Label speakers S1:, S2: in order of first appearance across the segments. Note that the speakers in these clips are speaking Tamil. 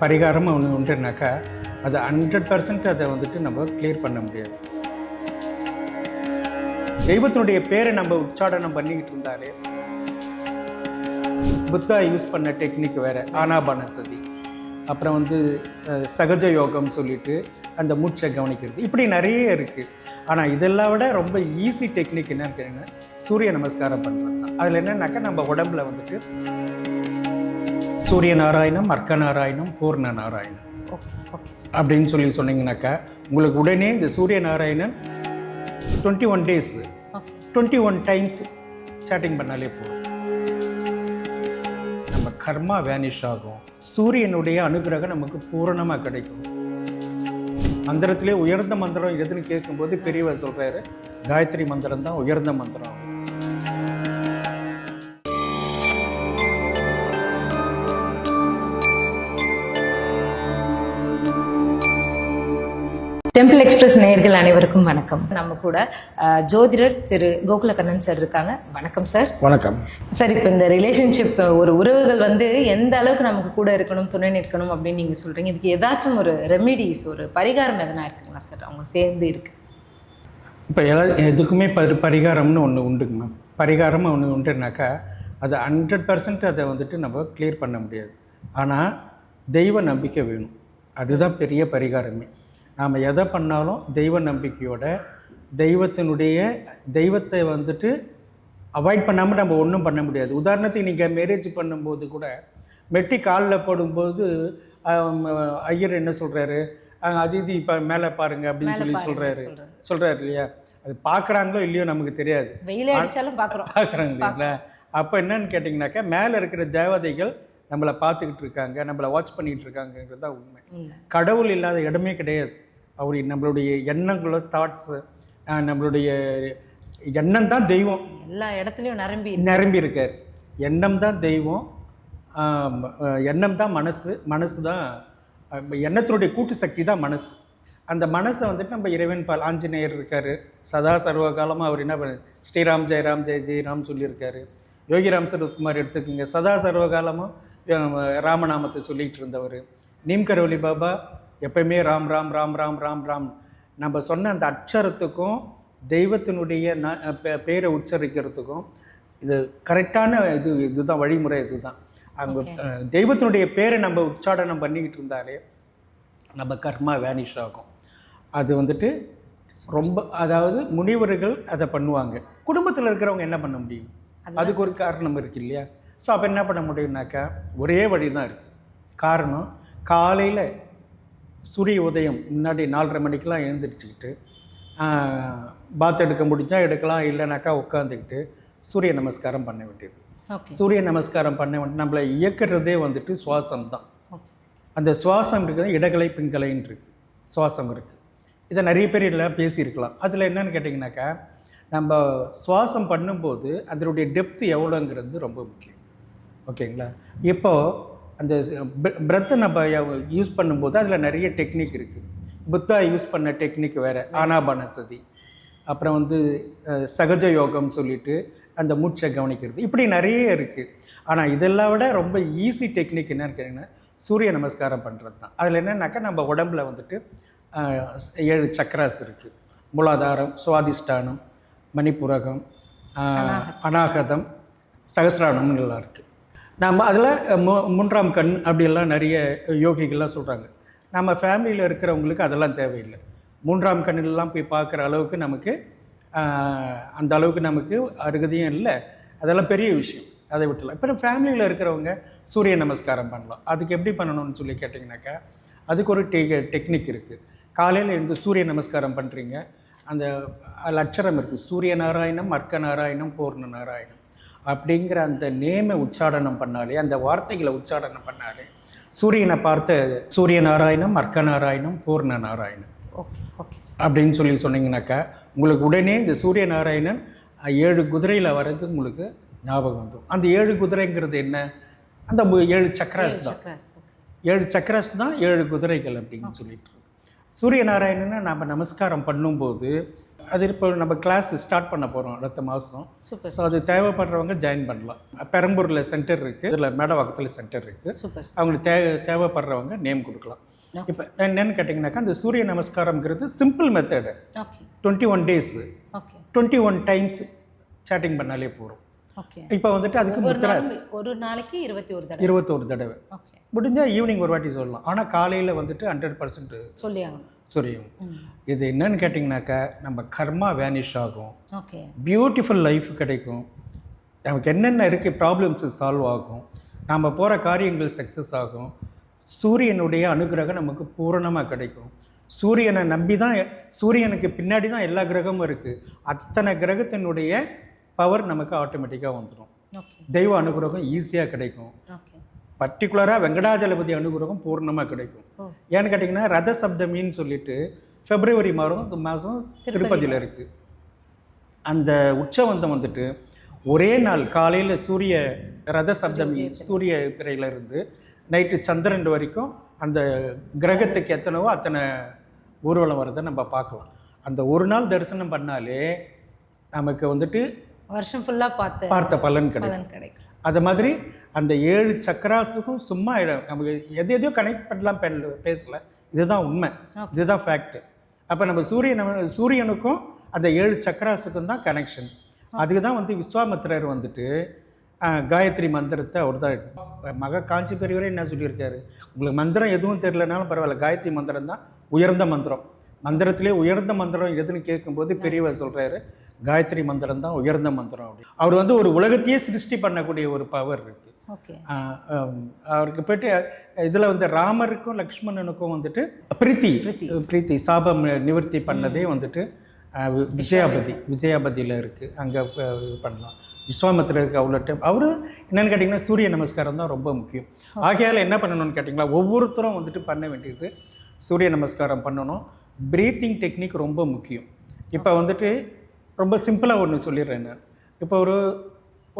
S1: பரிகாரம் ஒன்று உண்டுனாக்கா அதை ஹண்ட்ரட் பர்சன்ட் அதை வந்துட்டு நம்ம கிளியர் பண்ண முடியாது. தெய்வத்தினுடைய பேரை நம்ம உச்சாடனம் பண்ணிக்கிட்டு இருந்தாலே புத்தா யூஸ் பண்ண டெக்னிக் வேறு ஆனாபானசதி. அப்புறம் வந்து சகஜ யோகம் சொல்லிட்டு அந்த மூச்சை கவனிக்கிறது. இப்படி நிறைய இருக்குது ஆனால் இதெல்லாம் விட ரொம்ப ஈஸி டெக்னிக் என்ன இருக்குன்னா சூரிய நமஸ்காரம் பண்ணுறது தான் அதில் என்னன்னாக்கா நம்ம உடம்புல வந்துட்டு சூரிய நாராயணம் அர்க்க நாராயணம் பூர்ண நாராயணம் அப்படின்னு சொல்லி சொன்னீங்கன்னாக்கா உங்களுக்கு உடனே இந்த Surya Narayanan twenty one days twenty one times chanting பண்ணாலே போதும். நம்ம கர்மா வேனிஷ் ஆகும். சூரியனுடைய அனுகிரகம் நமக்கு பூரணமாக கிடைக்கும். மந்திரத்திலே உயர்ந்த மந்திரம் எதுன்னு கேட்கும்போது பெரியவர் சொல்றாரு காயத்ரி மந்திரம் தான் உயர்ந்த மந்திரம்.
S2: டெம்பிள் எக்ஸ்பிரஸ் நேயர்கள் அனைவருக்கும் வணக்கம். நம்ம கூட ஜோதிடர் திரு கோகுலகண்ணன் சார் இருக்காங்க. வணக்கம் சார்
S1: வணக்கம்.
S2: சார் இப்போ இந்த ரிலேஷன்ஷிப் ஒரு உறவுகள் வந்து எந்த அளவுக்கு நமக்கு கூட இருக்கணும் துணை நிற்கணும் அப்படின்னு நீங்கள் சொல்கிறீங்க இதுக்கு ஏதாச்சும் ஒரு ரெமிடிஸ் ஒரு பரிகாரம் எதனா இருக்குங்களா சார் அவங்க சேர்ந்து இருக்கு.
S1: இப்போ எல்லா எதுக்குமே பரி பரிகாரம்னு ஒன்று உண்டுங்க மேம் பரிகாரம்னு ஒன்று உண்டுனாக்கா அது ஹண்ட்ரட் பர்சன்ட் அதை வந்துட்டு நம்ம கிளியர் பண்ண முடியாது. ஆனால் தெய்வ நம்பிக்கை வேணும். அதுதான் பெரிய பரிகாரமே. நாம் எதை பண்ணாலும் தெய்வ நம்பிக்கையோட தெய்வத்தினுடைய தெய்வத்தை வந்துட்டு அவாய்ட் பண்ணாமல் நம்ம ஒன்றும் பண்ண முடியாது. உதாரணத்துக்கு நீங்கள் மேரேஜ் பண்ணும்போது கூட மெட்டி காலில் போடும்போது ஐயர் என்ன சொல்கிறாரு அது இது இப்போ மேலே பாருங்க அப்படின்னு சொல்லி சொல்கிறாரு. சொல்கிறாரு இல்லையா? அது பார்க்குறாங்களோ இல்லையோ நமக்கு தெரியாது.
S2: வெயிலே அடிச்சாலும் பார்க்குறோம்
S1: பார்க்குறாங்க இல்லைங்களா அப்போ என்னன்னு கேட்டிங்கனாக்கா மேலே இருக்கிற தேவதைகள் நம்மளை பார்த்துக்கிட்டு இருக்காங்க நம்மளை வாட்ச் பண்ணிகிட்டு இருக்காங்கன்றது தான் உண்மை. கடவுள் இல்லாத இடமே கிடையாது. அவர் நம்மளுடைய எண்ணங்களோ தாட்ஸு நம்மளுடைய எண்ணம் தான் தெய்வம்.
S2: எல்லா இடத்துலையும் நிரம்பி
S1: நிரம்பி இருக்கார். எண்ணம் தான் தெய்வம். எண்ணம் தான் மனசு. மனசு தான் எண்ணத்தினுடைய கூட்டு சக்தி தான் மனசு. அந்த மனசை வந்துட்டு நம்ம இறைவன் பால் ஆஞ்சநேயர் இருக்கார். சதா சர்வ காலமாக அவர் என்ன பண்ண ஸ்ரீராம் ஜெயராம் ஜெய ஜெயராம் சொல்லியிருக்காரு. யோகிராம் சரத்குமார் எடுத்துக்கோங்க. சதா சர்வ காலமும் ராமநாமத்தை சொல்லிகிட்டு இருந்தவர். நீம்கரவலி பாபா எப்பயுமே ராம் ராம் ராம் ராம் ராம் ராம். நம்ம சொன்ன அந்த அக்ஷரத்துக்கும் தெய்வத்தினுடைய ந பேரை உச்சரிக்கிறதுக்கும் இது கரெக்டான இது இதுதான் வழிமுறை இதுதான். அஹ், தெய்வத்தினுடைய பேரை நம்ம உச்சாடனம் பண்ணிக்கிட்டு இருந்தாலே நம்ம கர்மா வேனிஷ் ஆகும். அது வந்துட்டு ரொம்ப அதாவது முனிவர்கள் அதை பண்ணுவாங்க. குடும்பத்தில் இருக்கிறவங்க என்ன பண்ண முடியும்? அதுக்கு ஒரு காரணம் இருக்கு இல்லையா? ஸோ அப்போ என்ன பண்ண முடியும்னாக்கா ஒரே வழி தான் இருக்குது காரணம் காலையில் சூரிய உதயம் முன்னாடி நாலரை மணிக்கெலாம் எழுந்திரிச்சுக்கிட்டு பாத் எடுக்க முடிஞ்சால் எடுக்கலாம் இல்லைனாக்கா உட்காந்துக்கிட்டு சூரிய நமஸ்காரம் பண்ண வேண்டியது. சூரிய நமஸ்காரம் பண்ண வேண்டிய நம்மளை இயக்கிறதே வந்துட்டு சுவாசம் தான். அந்த சுவாசம் இருக்குது இடகலை பிங்கலைன்னு இருக்குது. சுவாசம் இருக்குது. இதை நிறைய பேர் எல்லாம் பேசியிருக்கலாம். அதில் என்னன்னு கேட்டிங்கனாக்கா நம்ம சுவாசம் பண்ணும்போது அதனுடைய டெப்த் எவ்வளோங்கிறது ரொம்ப முக்கியம். ஓகேங்களா? இப்போது அந்த பிரெத்தை நம்ம யூஸ் பண்ணும்போது அதில் நிறைய டெக்னிக் இருக்குது புத்தா யூஸ் பண்ண டெக்னிக் வேறு ஆனாபானசதி அப்புறம் வந்து சகஜ யோகம் சொல்லிட்டு அந்த மூச்சை கவனிக்கிறது. இப்படி நிறைய இருக்குது ஆனால் இதெல்லாம் விட ரொம்ப ஈஸி டெக்னிக் என்ன இருக்குன்னா சூரிய நமஸ்காரம் பண்ணுறது தான் அதில் என்னன்னாக்கா நம்ம உடம்புல வந்துட்டு ஏழு சக்கராஸ் இருக்குது மூலாதாரம் சுவாதிஷ்டானம் மணிப்புரகம் அநாகதம். சகசிரானம்னு எல்லாம் இருக்குது நம்ம அதில் மூ மூன்றாம் கண் அப்படியெல்லாம் நிறைய யோகிகள்லாம் சொல்கிறாங்க நம்ம ஃபேமிலியில் இருக்கிறவங்களுக்கு அதெல்லாம் தேவையில்லை. மூன்றாம் கண்ணிலெலாம் போய் பார்க்குற அளவுக்கு நமக்கு அந்த அளவுக்கு நமக்கு அருகதையும் இல்லை. அதெல்லாம் பெரிய விஷயம். அதை விட்டுலாம். இப்போ ஃபேமிலியில் இருக்கிறவங்க சூரிய நமஸ்காரம் பண்ணலாம். அதுக்கு எப்படி பண்ணணும்னு சொல்லி கேட்டிங்கனாக்கா அதுக்கு ஒரு டெ டெக்னிக் இருக்குது காலையில் இருந்து சூரிய நமஸ்காரம் பண்ணுறீங்க அந்த லட்சரம் இருக்குது சூரிய நாராயணம் அர்க்க நாராயணம் பூர்ண நாராயணம். அப்படிங்கிற அந்த நேமை உச்சாடனம் பண்ணாலே அந்த வார்த்தைகளை உச்சாடனம் பண்ணாலே சூரியனை பார்த்த சூரிய நாராயணம் அர்க்க நாராயணம் பூர்ண நாராயணம் அப்படின்னு சொல்லி சொன்னீங்கன்னாக்கா உங்களுக்கு உடனே இந்த சூரிய நாராயணன் ஏழு குதிரையில் வர்றது உங்களுக்கு ஞாபகம் வந்துடும் அந்த ஏழு குதிரைங்கிறது என்ன? அந்த ஏழு சக்கராஸ் தான். ஏழு சக்கராஸ் தான் ஏழு குதிரைகள் அப்படின்னு சொல்லிட்டு சூரிய நாராயணனை நாம் நமஸ்காரம் பண்ணும்போது அது இப்போ நம்ம கிளாஸ் ஸ்டார்ட் பண்ண போகிறோம் அடுத்த மாதம்
S2: சூப்பர்.
S1: ஸோ அது தேவைப்படுறவங்க ஜாயின் பண்ணலாம். பெரம்பூரில் சென்டர் இருக்குது இதில் மேடவாக்கத்தில் சென்டர் இருக்குது
S2: சூப்பர்
S1: அவங்களுக்கு தே தேவைப்படுறவங்க நேம் கொடுக்கலாம். இப்போ என்னன்னு கேட்டிங்கனாக்கா அந்த சூரிய நமஸ்காரம்ங்கிறது simple method
S2: okay
S1: twenty one days
S2: okay
S1: twenty one times chanting பண்ணாலே
S2: ஓகே
S1: இப்போ வந்துட்டு அதுக்கு
S2: நாள் ஒரு நாளைக்கு இருபத்தி ஒரு தடவை.
S1: இருபத்தோரு தடவை. முடிஞ்சால் ஈவினிங் ஒரு வாட்டி சொல்லலாம். ஆனால் காலையில் வந்துட்டு ஹண்ட்ரட் பர்சன்ட்
S2: சொல்லி ஆகணும்
S1: சூரியம்
S2: ம்.
S1: இது என்னன்னு கேட்டிங்கனாக்கா நம்ம கர்மா வேனிஷ் ஆகும்.
S2: ஓகே
S1: பியூட்டிஃபுல் லைஃப் கிடைக்கும். நமக்கு என்னென்ன இருக்குது ப்ராப்ளம்ஸ் சால்வ் ஆகும். நாம் போகிற காரியங்கள் சக்ஸஸ் ஆகும். சூரியனுடைய அனுகிரகம் நமக்கு பூரணமாக கிடைக்கும். சூரியனை நம்பி தான் சூரியனுக்கு பின்னாடி தான் எல்லா கிரகமும் இருக்குது அத்தனை கிரகத்தினுடைய பவர் நமக்கு ஆட்டோமேட்டிக்காக வந்துடும் தெய்வ அனுகிரகம் ஈஸியாக கிடைக்கும். பர்டிகுலராக வெங்கடாஜலபதி அனுகிரகம் பூர்ணமாக கிடைக்கும். ஏன்னு கேட்டிங்கன்னா ரத சப்தமின்னு சொல்லிட்டு பிப்ரவரி மாதம் மாதம் திருப்பதியில். இருக்குது அந்த உற்சவந்தம் வந்துட்டு ஒரே நாள் காலையில் சூரிய ரத சப்தமி சூரிய பிறையில இருந்து நைட்டு சந்திரன் வரைக்கும் அந்த கிரகத்துக்கு எத்தனவோ அத்தனை ஊர்வலம் வரதை நம்ம பார்க்கலாம். அந்த ஒரு நாள் தரிசனம் பண்ணாலே நமக்கு வந்துட்டு
S2: வருஷம் ஃபுல்லா பார்த்து
S1: பார்த்த பலன் கிடைக்கும்.
S2: கிடைக்கும்.
S1: அது மாதிரி அந்த ஏழு சக்கராசுக்கும் சும்மா நமக்கு எது எதையோ கனெக்ட் பண்ணலாம் பேசல. இதுதான் உண்மை. இதுதான் ஃபேக்ட் அப்போ நம்ம சூரியன் சூரியனுக்கும் அந்த ஏழு சக்கராசுக்கும் தான் கனெக்ஷன் அதுக்கு தான் வந்து விஸ்வாமித்திரர் வந்துட்டு காயத்ரி மந்திரத்தை அவர் தான் மக காஞ்சி பெரியவரே என்ன சொல்லியிருக்காரு? உங்களுக்கு மந்திரம் எதுவும் தெரியலனாலும் பரவாயில்ல. காயத்ரி மந்திரம் தான் உயர்ந்த மந்திரம். மந்திரத்திலே உயர்ந்த மந்திரம் எதுன்னு கேட்கும்போது பெரியவர் சொல்கிறாரு காயத்ரி மந்திரம் தான் உயர்ந்த மந்திரம் அப்படி அவர் வந்து ஒரு உலகத்தையே சிருஷ்டி பண்ணக்கூடிய ஒரு பவர் இருக்குது அவருக்கு போயிட்டு இதில் வந்து ராமருக்கும் லக்ஷ்மணனுக்கும் வந்துட்டு பிரீத்தி
S2: பிரீத்தி.
S1: சாபம் நிவர்த்தி பண்ணதே வந்துட்டு விஜயாபதி விஜயாபதியில் இருக்குது அங்கே இது பண்ணலாம். விஸ்வாமித்திரருக்கு அவ்வளோ டைம் அவர் என்னென்னு கேட்டிங்கன்னா சூரிய நமஸ்காரம் தான் ரொம்ப முக்கியம். ஆகையால் என்ன பண்ணணும்னு கேட்டிங்களா ஒவ்வொருத்தரும் வந்துட்டு பண்ண வேண்டியது சூரிய நமஸ்காரம் பண்ணணும். ப்ரீத்திங் டெக்னிக் ரொம்ப முக்கியம். இப்போ வந்துட்டு ரொம்ப சிம்பிளாக ஒன்று சொல்லிடுறேன் நான். இப்போ ஒரு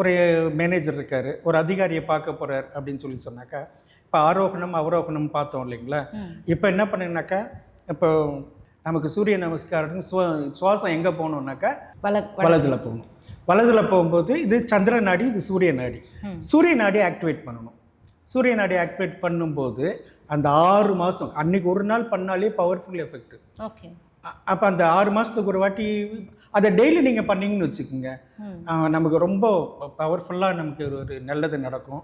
S1: ஒரு மேனேஜர் இருக்கார் ஒரு அதிகாரியை பார்க்க போகிறார் அப்படின்னு சொல்லி சொன்னாக்கா இப்போ ஆரோகணம் அவரோகணம் பார்த்தோம் இல்லைங்களா. இப்போ என்ன பண்ணுனாக்கா இப்போ நமக்கு சூரிய நமஸ்காரம் சுவா சுவாசம் எங்கே போகணுன்னாக்கா வலதில் போகணும். வலதில் போகும்போது இது சந்திர நாடி இது சூரிய நாடி. சூரிய நாடி ஆக்டிவேட் பண்ணணும். சூரிய நாடி ஆக்டிவேட் பண்ணும்போது அந்த ஆறு மாதம் அன்னைக்கு ஒரு நாள் பண்ணாலே பவர்ஃபுல் எஃபெக்ட்
S2: ஓகே
S1: அப்போ அந்த ஆறு மாதத்துக்கு ஒரு வாட்டி அதை டெய்லி நீங்கள் பண்ணீங்கன்னு வச்சுக்கோங்க. நமக்கு ரொம்ப பவர்ஃபுல்லாக நமக்கு ஒரு ஒரு நல்லது நடக்கும்.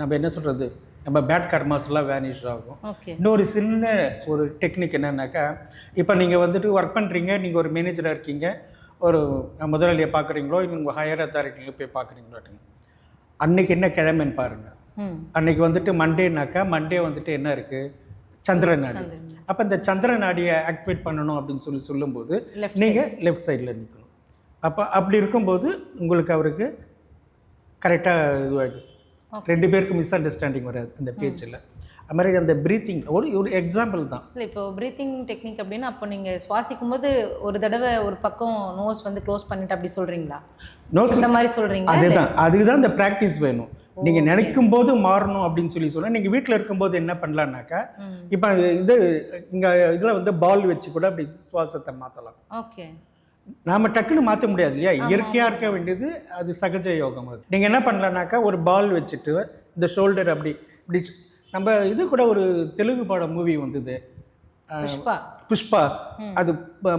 S1: நம்ம என்ன சொல்கிறது நம்ம பேட் கர்மாஸ்லாம் வேனிஷ் ஆகும். இன்னொரு சின்ன ஒரு டெக்னிக் என்னன்னாக்கா இப்போ நீங்கள் வந்துட்டு ஒர்க் பண்ணுறீங்க நீங்கள் ஒரு மேனேஜராக இருக்கீங்க ஒரு முதலாளியை பார்க்குறீங்களோ இல்லை உங்கள் ஹையர் அத்தாரிட்டியில் போய் பார்க்குறீங்களோ அன்னைக்கு என்ன கிழமைன்னு பாருங்கள் அன்னைக்கு வந்துட்டு மண்டேனாக்கா மண்டே வந்துட்டு என்ன இருக்குது சந்திர நாடி. அப்போ இந்த சந்திர நாடியை ஆக்டிவேட் பண்ணணும் அப்படின்னு சொல்லி சொல்லும்போது நீங்கள் லெஃப்ட் சைடில் நிற்கணும் அப்போ அப்படி இருக்கும்போது உங்களுக்கு அவருக்கு கரெக்டாக இதுவாகிடும். ரெண்டு பேருக்கு மிஸ் அண்டர்ஸ்டாண்டிங் வராது அந்த பேச்சில். அது மாதிரி அந்த ப்ரீத்திங் ஒரு ஒரு எக்ஸாம்பிள் தான்.
S2: இல்லை இப்போ ப்ரீத்திங் டெக்னிக் அப்படின்னா அப்போ நீங்கள் சுவாசிக்கும் போது ஒரு தடவை ஒரு பக்கம் நோஸ் வந்து க்ளோஸ் பண்ணிட்டு அப்படி சொல்கிறீங்களா
S1: நோஸ்
S2: இந்த மாதிரி சொல்கிறீங்களா
S1: அதுதான். அதுக்கு தான் இந்த ப்ராக்டிஸ் வேணும். நீங்கள் நினைக்கும் போது மாறணும் அப்படின்னு சொல்லி சொன்னால் நீங்கள் வீட்டில் இருக்கும்போது என்ன பண்ணலான்னாக்கா இப்போ இது இங்கே இதில் வந்து பால் வச்சு கூட அப்படி சுவாசத்தை மாற்றலாம்
S2: ஓகே.
S1: நாம டக்குன்னு மாற்ற முடியாது இல்லையா? இயற்கையாக இருக்க வேண்டியது அது சகஜ யோகம். அது நீங்கள் என்ன பண்ணலான்னாக்கா ஒரு பால் வச்சுட்டு இந்த ஷோல்டர் அப்படி இப்படி நம்ம இது கூட ஒரு தெலுங்கு படம் மூவி வந்தது.
S2: புஷ்பா.
S1: அது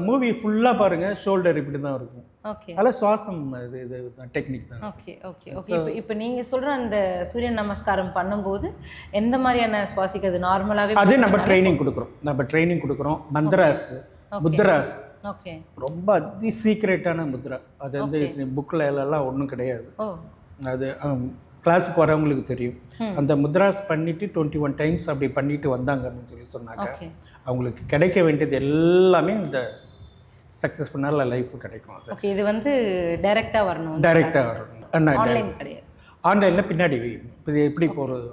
S1: மூவி ஃபுல்லாக பாருங்கள் ஷோல்டர் இப்படி தான் இருக்கும்.
S2: ஓகே.
S1: அதெல்லாம் சுவாசம் இது இது டெக்னிக் தான்.
S2: Okay okay okay. இப்போ இப்போ நீங்கள் சொல்கிற அந்த சூரிய நமஸ்காரம் பண்ணும்போது எந்த மாதிரியான சுவாசிக்கிறது? நார்மலாகவே
S1: அது நம்ம ட்ரைனிங் கொடுக்குறோம். நம்ம ட்ரைனிங் கொடுக்குறோம். Mantras mudras
S2: okay.
S1: ரொம்ப அதி சீக்ரெட்டான முத்ரா. அது வந்து புக்கில் எல்லாம் ஒன்றும் கிடையாது. அது கிளாஸுக்கு வரவங்களுக்கு தெரியும். அந்த முத்ராஸ் பண்ணிட்டு டுவெண்ட்டி ஒன் டைம்ஸ் அப்படி பண்ணிட்டு வந்தாங்க அப்படின்னு சொல்லி சொன்னாங்க. அவங்களுக்கு கிடைக்க வேண்டியது எல்லாமே இந்த சக்ஸஸ்ஃபுல்லான லைஃப் கிடைக்கும் அது.
S2: ஓகே இது வந்து டைரெக்டாக வரணும்
S1: டைரெக்டாக வரும் அண்ணா
S2: ஆன்லைன் கிடையாது.
S1: ஆன்லைனில் பின்னாடி இப்போ இது எப்படி போகிறது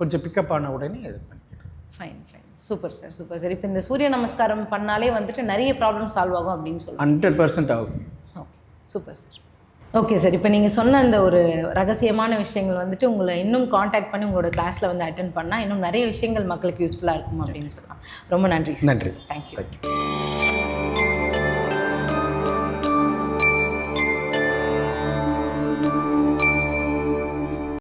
S1: கொஞ்சம் பிக்கப் ஆன உடனே இது பண்ணிக்கிறேன்
S2: fine fine super sir super sir இப்போ இந்த சூரிய நமஸ்காரம் பண்ணாலே வந்துட்டு நிறைய ப்ராப்ளம் சால்வ் ஆகும் அப்படின்னு சொல்லுவாங்க
S1: ஹண்ட்ரட் பர்சன்ட் ஆகும்.
S2: Okay super sir okay sir இப்போ நீங்கள் சொன்ன அந்த ஒரு ரகசியமான விஷயங்கள் வந்துட்டு உங்களை இன்னும் காண்டாக்ட் பண்ணி உங்களோட கிளாஸில் வந்து அட்டன் பண்ணால் இன்னும் நிறைய விஷயங்கள் மக்களுக்கு யூஸ்ஃபுல்லாக இருக்கும் அப்படின்னு சொல்லலாம். ரொம்ப நன்றி
S1: நன்றி.
S2: Thank you
S1: thank you